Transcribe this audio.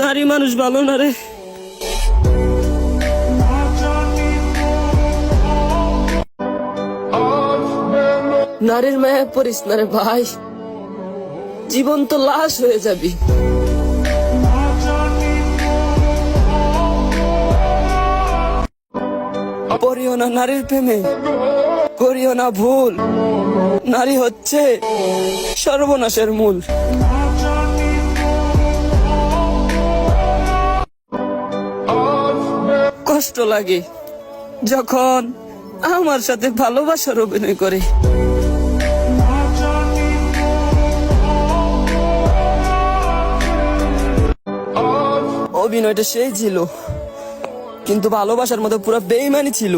নারী মানুষ ভালো না রে। নারীর মায়া পড়িস না রে ভাই। জীবন তো লাশ হয়ে যাবি। পড়িও না নারীর প্রেমে করিও না ভুল। নারী হচ্ছে সর্বনাশের মূল। কষ্ট লাগে যখন আমার সাথে ভালোবাসার অভিনয় করে। অভিনয়টা সেই ছিল, কিন্তু ভালোবাসার মতো পুরো বেইমানি ছিল।